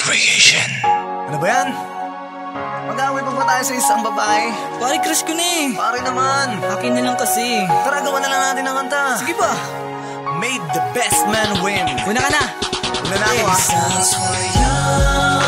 Creation. Ano ba yan? Mag-away pa ba tayo sa isang babae? Pare, crush ko na eh. Pare naman. Akin na lang kasi. Tara, gawa na lang natin ang kanta. Sige ba? Made the best man win. Una ka na. Una na ako ah.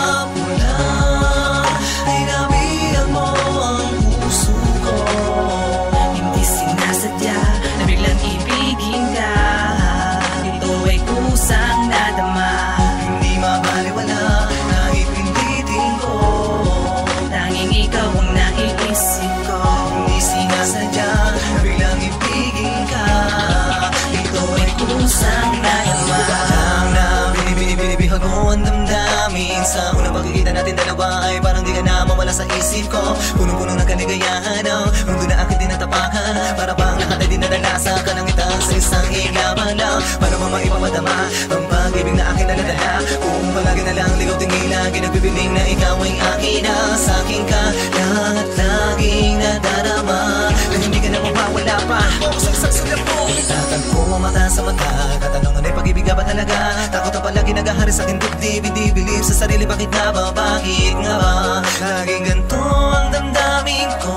Mo ang damdamin Sa unang pagkikita natin dalawa ay parang di ka na mawala sa isip ko. Punong-puno ng kaligayahan ang mundo na akin tinatapakan. Para bang lahat ay dinadala sa kalangitan sa isang iglaban lang Para mo maipapadama ang pag-ibig na akin naladala Kung palagi na lang ligaw tingin lagi nagbibiling na ikaw ay akin na Sa akin ka lahat laging nadarama. Na hindi ka na mawawala pa Buksan sa sulat mo Itatagpo mo mata sa mata. Katanungan ay pag-ibig ka ba talaga. Takot na palagi nagahari sa akin dibdib Hindi believe sa sarili. Bakit nga ba? Bakit nga ba? Laging ganito ang damdamin ko.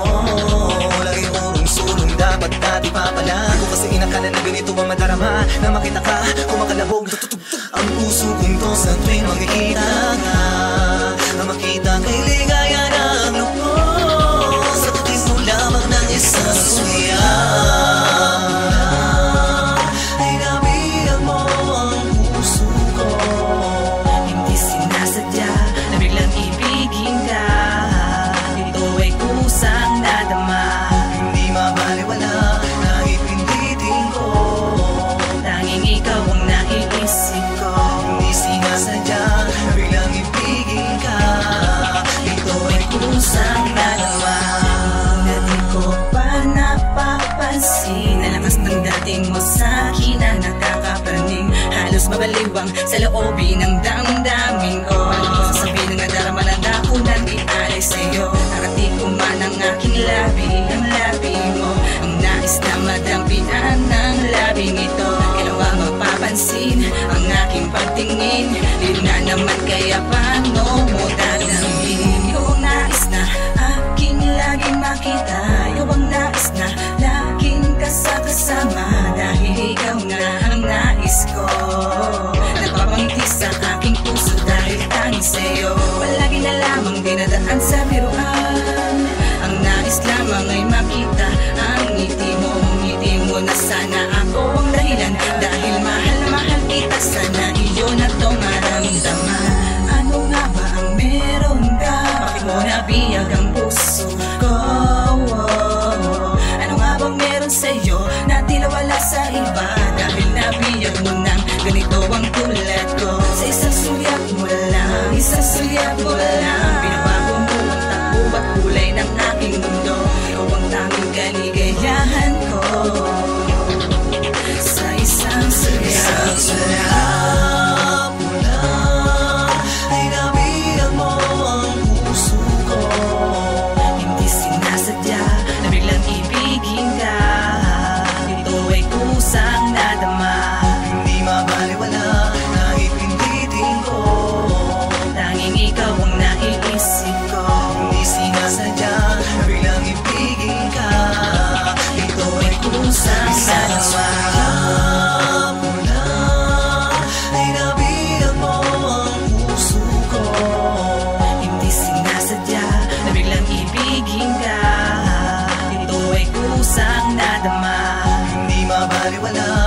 Laging urong-sulong dapat papalag Ko kasi inakala na ganito ang madarama. Na makita ka kumakalabog Ang puso kong to. Sa tuwing makikita lakas ng dating mo sa akin na nakakapraning Halos mabaliwang sa loobin ng damdamin ko be a. nadama Hindi mabaliwala.